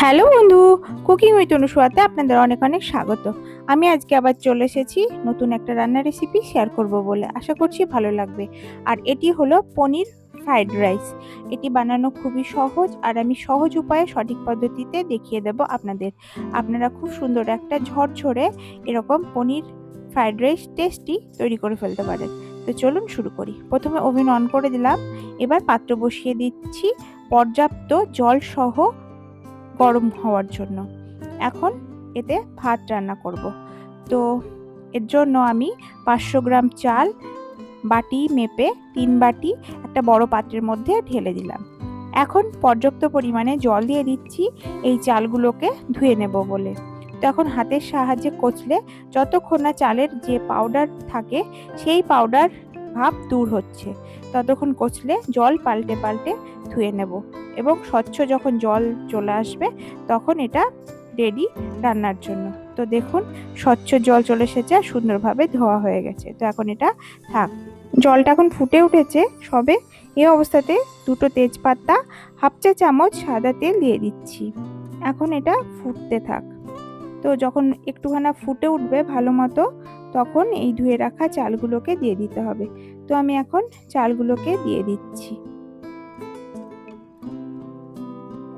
Hello বন্ধু, cooking with অনুসুয়াতে আপনাদের অনেক অনেক স্বাগত। আমি আজকে আবার চলে এসেছি নতুন একটা রান্নার রেসিপি শেয়ার করব বলে আশা করছি ভালো লাগবে। আর এটি হলো পনির ফ্রাইড রাইস এটি বানানো খুবই সহজ আর আমি সহজ উপায়ে সঠিক পদ্ধতিতে দেখিয়ে দেব আপনাদের। আপনারা খুব সুন্দর একটা ঝরঝরে এরকম পনির ফ্রাইড রাইস টেস্টি তৈরি করে ফেলতে পারেন। তো চলুন শুরু করি। প্রথমে ওভেন অন করে দিলাম। এবার পাত্র বসিয়ে দিচ্ছি পর্যাপ্ত জল সহ গরম হওয়ার জন্য। এখন এতে ভাত রান্না করব। তো এর জন্য আমি পাঁচশো গ্রাম চাল, বাটি মেপে তিন বাটি একটা বড় পাত্রের মধ্যে ঢেলে দিলাম। এখন পর্যাপ্ত পরিমাণে জল দিয়ে দিচ্ছি, এই চালগুলোকে ধুয়ে নেব বলে। তো এখন হাতের সাহায্যে কচলে যতক্ষণ না চালের যে পাউডার থাকে, সেই পাউডার ভাব দূর হচ্ছে। ততক্ষণ কচলে জল পাল্টে পাল্টে ধুয়ে নেব এবং স্বচ্ছ যখন জল চলে আসবে তখন এটা রেডি রান্নার জন্য। তো দেখুন, স্বচ্ছ জল চলে এসেছে আর সুন্দরভাবে ধোয়া হয়ে গেছে। তো এখন এটা থাক। জলটা এখন ফুটে উঠেছে সবে। এই অবস্থাতে দুটো তেজপাতা, হাফ চা চামচ সাদা তেল দিয়ে দিচ্ছি। এখন এটা ফুটতে থাক। তো যখন একটুখানা ফুটে উঠবে ভালো মতো, তখন এই ধুয়ে রাখা চালগুলোকে দিয়ে দিতে হবে। তো আমি এখন চালগুলোকে দিয়ে দিচ্ছি।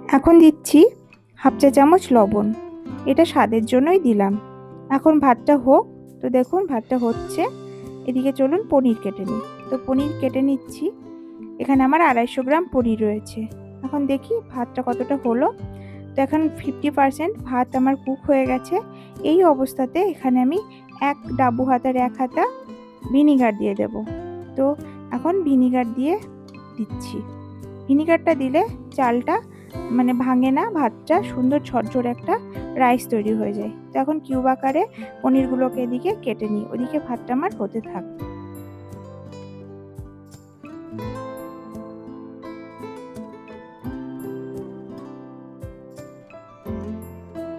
এখন দিচ্ছি হাফ চা চামচ লবণ। এটা স্বাদের জন্যই দিলাম। এখন ভাতটা হোক, তো দেখুন ভাতটা হচ্ছে। এদিকে চলুন পনির কেটে নিই। তো পনির কেটে নিচ্ছি। এখানে আমার আড়াইশো গ্রাম পনির রয়েছে। এখন দেখি ভাতটা কতটা হলো। তো এখন ফিফটি পারসেন্ট ভাত আমার কুক হয়ে গেছে। এই অবস্থাতে এখানে আমি এক ডাবু হাতার এক হাতা ভিনিগার দিয়ে দেব। তো এখন ভিনিগার দিয়ে দিচ্ছি। ভিনিগারটা দিলে চালটা মানে ভাঙে না, ভাতটা সুন্দর ঝরঝরে একটা রাইস তৈরি হয়ে যায়। তো এখন কিউব আকারে পনিরগুলোকে এদিকে কেটে নিই, ওদিকে ভাতটা আমার হতে থাক।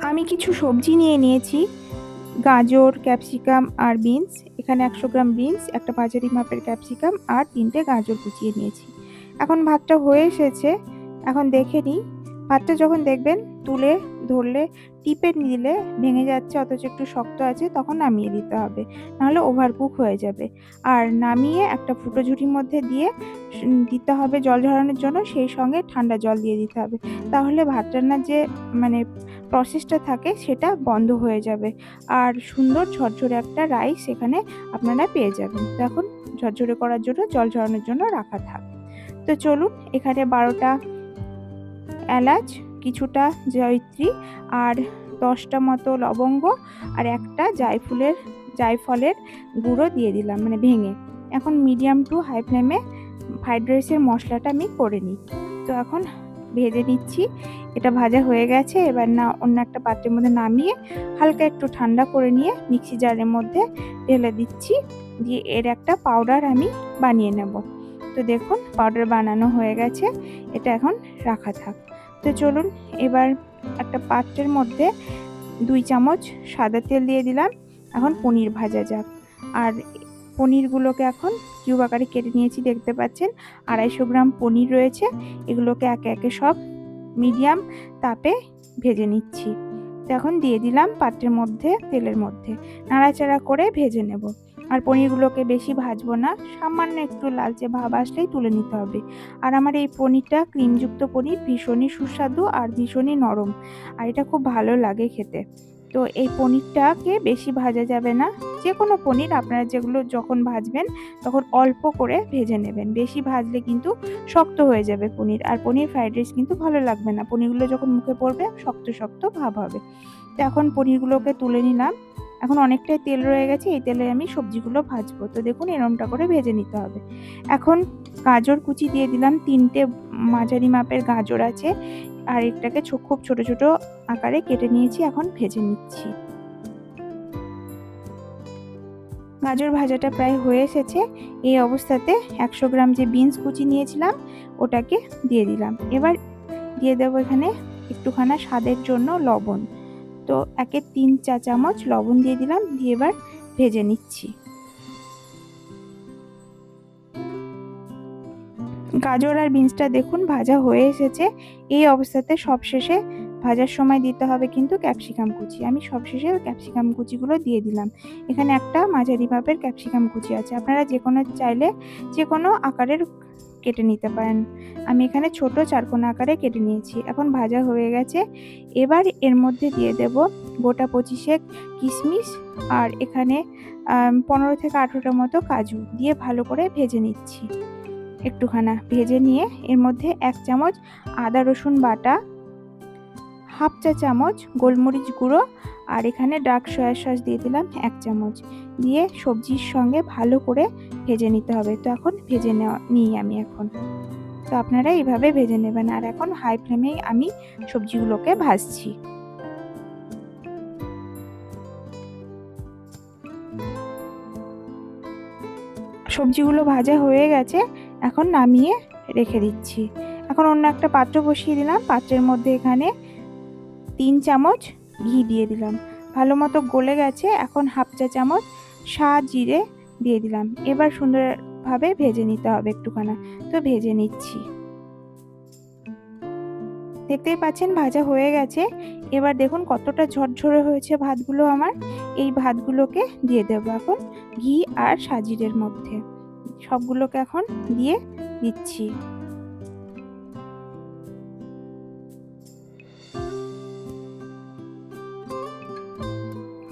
আমি কিছু সবজি নিয়ে নিয়েছি। গাজর, ক্যাপসিকাম আর বিনস। এখানে একশো গ্রাম বিনস, একটা বাজারি মাপের ক্যাপসিকাম আর তিনটে গাজর কুচিয়ে নিয়েছি। এখন ভাতটা হয়ে এসেছে। এখন দেখে নিই। ভাতটা যখন দেখবেন, তুলে ধরলে, টিপে নিলে ভেঙে যাচ্ছে, অথচ একটু শক্ত আছে, তখন নামিয়ে দিতে হবে। নাহলে ওভারকুক হয়ে যাবে। আর নামিয়ে একটা ফুটো ঝুড়ির মধ্যে দিয়ে দিতে হবে জল ঝরানোর জন্য, সেই সঙ্গে ঠান্ডা জল দিয়ে দিতে হবে। তাহলে ভাত রান্নার যে মানে প্রসেসটা থাকে, সেটা বন্ধ হয়ে যাবে। আর সুন্দর ঝরঝরে একটা রাইস এখানে আপনারা পেয়ে যাবেন। তো এখন ঝরঝরে করার জন্য, জল ঝরানোর জন্য রাখা থাক। তো চলুন, এখানে বারোটা এলাচ কিছুটা জয়ত্রী আর দশটা মতো লবঙ্গ আর একটা জায়ফুলের, জায়ফলের গুঁড়ো দিয়ে দিলাম মানে ভেঙে। এখন মিডিয়াম টু হাই ফ্লেমে ফ্রাইড রাইসের মশলাটা আমি করে নিই। তো এখন ভেজে নিচ্ছি, এটা ভাজা হয়ে গেছে, এবার না, অন্য একটা পাত্রের মধ্যে নামিয়ে হালকা একটু ঠান্ডা করে নিয়ে মিক্সি জারের মধ্যে ঢেলে দিচ্ছি, দিয়ে এর একটা পাউডার আমি বানিয়ে নেব। তো দেখুন পাউডার বানানো হয়ে গেছে, এটা এখন রাখা থাক। তো চলুন। এবার একটা পাত্রের মধ্যে দুই চামচ সাদা তেল দিয়ে দিলাম। এখন পনির ভাজা যাক। আর পনিরগুলোকে এখন কিউব আকারে কেটে নিয়েছি, দেখতে পাচ্ছেন। আড়াইশো গ্রাম পনির রয়েছে। এগুলোকে একে একে সব মিডিয়াম তাপে ভেজে নিচ্ছি। তো এখন দিয়ে দিলাম পাত্রের মধ্যে, তেলের মধ্যে। নাড়াচাড়া করে ভেজে নেব। আর পনিরগুলোকে বেশি ভাজবো না, সামান্য একটু লালচে ভাব আসলেই তুলে নিতে হবে। আর আমার এই পনিরটা ক্রিমযুক্ত পনির, ভীষণই সুস্বাদু আর ভীষণই নরম। আর এটা খুব ভালো লাগে খেতে। তো এই পনিরটাকে বেশি ভাজা যাবে না। যে কোনো পনির আপনারা যেগুলো যখন ভাজবেন, তখন অল্প করে ভেজে নেবেন। বেশি ভাজলে কিন্তু শক্ত হয়ে যাবে পনির। আর পনির ফ্রাইড রাইস কিন্তু ভালো লাগবে না। পনিরগুলো যখন মুখে পড়বে, শক্ত শক্ত ভাব হবে। তো এখন পনিরগুলোকে তুলে নিলাম। এখন অনেকটাই তেল রয়ে গেছে, এই তেলে আমি সবজিগুলো ভাজবো। তো দেখুন, এরমটা করে ভেজে নিতে হবে। এখন গাজর কুচি দিয়ে দিলাম, তিনটে মাঝারি মাপের গাজর আছে। আর একটাকে খুব ছোট ছোট আকারে কেটে নিয়েছি, এখন ভেজে নিচ্ছি। গাজর ভাজাটা প্রায় হয়ে এসেছে। এই অবস্থাতে একশো গ্রাম যে বিনস কুচি নিয়েছিলাম, ওটাকে দিয়ে দিলাম। এবার দিয়ে দেবো এখানে একটুখানা স্বাদের জন্য লবণ। তো একে তিন চা চামচ লবণ দিয়ে দিলাম, দিয়ে এবার ভেজে নিচ্ছি। গাজর আর বিনসটা দেখুন ভাজা হয়ে এসেছে। এই অবস্থাতে সবশেষে ভাজার সময় দিতে হবে কিন্তু ক্যাপসিকাম কুচি। আমি সবশেষে ক্যাপসিকাম কুচিগুলো দিয়ে দিলাম। এখানে একটা মাঝারি মাপের ক্যাপসিকাম কুচি আছে। আপনারা যে কোনো চাইলে যে কোনো আকারের কেটে নিতে পারেন। আমি এখানে ছোট চারকোনা আকারে কেটে নিয়েছি। এখন ভাজা হয়ে গেছে। এবার এর মধ্যে দিয়ে দেব গোটা পঁচিশেক কিশমিশ আর এখানে পনেরো থেকে আঠেরোটা মতো কাজু দিয়ে ভালো করে ভেজে নিচ্ছি। একটুখানা ভেজে নিয়ে এর মধ্যে এক চামচ আদা রসুন বাটা হাফ চা চামচ গোলমরিচ গুঁড়ো আর এখানে ডার্ক সয়া সস দিয়ে দিলাম এক চামচ। দিয়ে সবজির সঙ্গে ভালো করে ভেজে নিতে হবে। তো এখন ভেজে নেওয়া, নিই আমি এখন। তো আপনারা এইভাবে ভেজে নেবেন। আর এখন হাই ফ্লেমেই আমি সবজিগুলোকে ভাজছি। সবজিগুলো ভাজা হয়ে গেছে। এখন নামিয়ে রেখে দিচ্ছি। এখন অন্য একটা পাত্র বসিয়ে দিলাম। পাত্রের মধ্যে এখানে তিন চামচ ঘি দিয়ে দিলাম। ভালো মতো গলে গেছে, এখন হাফ চা চামচ সা জিরে দিয়ে দিলাম। এবার সুন্দরভাবে ভেজে নিতে হবে একটুখানা। তো ভেজে নিচ্ছি। দেখতেই পাচ্ছেন ভাজা হয়ে গেছে। এবার দেখুন কতটা ঝরঝরে হয়েছে ভাতগুলো আমার। এই ভাতগুলোকে দিয়ে দেব এখন ঘি আর সাজিরের মধ্যে। সবগুলোকে এখন দিয়ে দিচ্ছি।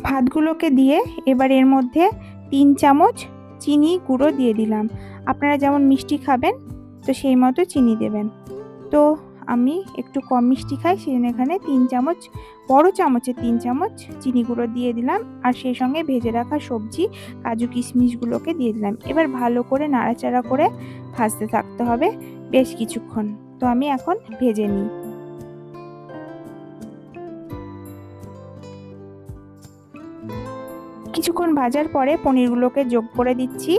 ভাতগুলোকে দিয়ে এবার এর মধ্যে তিন চামচ চিনি গুঁড়ো দিয়ে দিলাম। আপনারা যেমন মিষ্টি খাবেন, তো সেই মতো চিনি দেবেন। তো আমি একটু কম মিষ্টি খাই সেই জন্য এখানে তিন চামচ, বড় চামচে তিন চামচ চিনি গুঁড়ো দিয়ে দিলাম। আর সেই সঙ্গে ভেজে রাখা সবজি, কাজু কিশমিশগুলোকে দিয়ে দিলাম। এবার ভালো করে নাড়াচাড়া করে ভাজতে থাকতে হবে বেশ কিছুক্ষণ। তো আমি এখন ভেজে নিই। কিছুক্ষণ ভাজার পরে পনিরগুলোকে যোগ করে দিচ্ছি।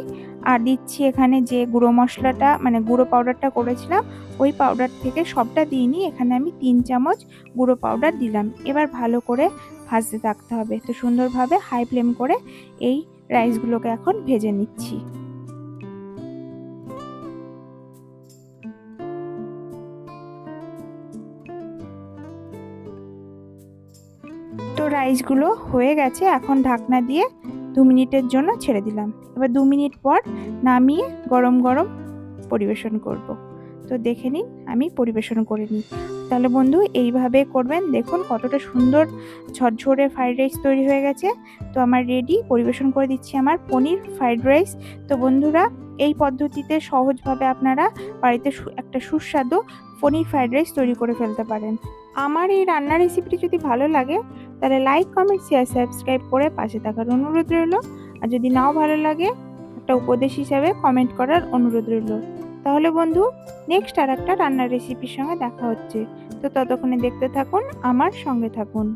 আর দিচ্ছি এখানে যে গুঁড়ো মশলাটা মানে গুঁড়ো পাউডারটা করেছিলাম, ওই পাউডার থেকে সবটা দিইনি এখানে আমি তিন চামচ গুঁড়ো পাউডার দিলাম। এবার ভালো করে ভাজতে থাকতে হবে। তো সুন্দরভাবে হাই ফ্লেম করে এই রাইসগুলোকে এখন ভেজে নিচ্ছি। রাইসগুলো হয়ে গেছে, এখন ঢাকনা দিয়ে দু মিনিটের জন্য ছেড়ে দিলাম। এবার দু মিনিট পর নামিয়ে গরম গরম পরিবেশন করব। তো দেখে নিন, আমি পরিবেশন করে নিই। তাহলে বন্ধু, এইভাবে করবেন। দেখুন কতটা সুন্দর ঝরঝরে ফ্রাইড রাইস তৈরি হয়ে গেছে। তো আমার রেডি পরিবেশন করে দিচ্ছি আমার পনির ফ্রাইড রাইস তো বন্ধুরা, এই পদ্ধতিতে সহজভাবে আপনারা বাড়িতে একটা সুস্বাদু পনির ফ্রাইড রাইস তৈরি করে ফেলতে পারেন। আমার এই রান্নার রেসিপিটি যদি ভালো লাগে, তাহলে লাইক কমেন্ট শেয়ার সাবস্ক্রাইব করে পাশে থাকার অনুরোধ রইল। আর যদি নাও ভালো লাগে, একটা উপদেশ হিসাবে কমেন্ট করার অনুরোধ রইল। তাহলে বন্ধু নেক্সট আর একটা রান্নার রেসিপির সঙ্গে দেখা হচ্ছে। তো ততক্ষণে দেখতে থাকুন, আমার সঙ্গে থাকুন।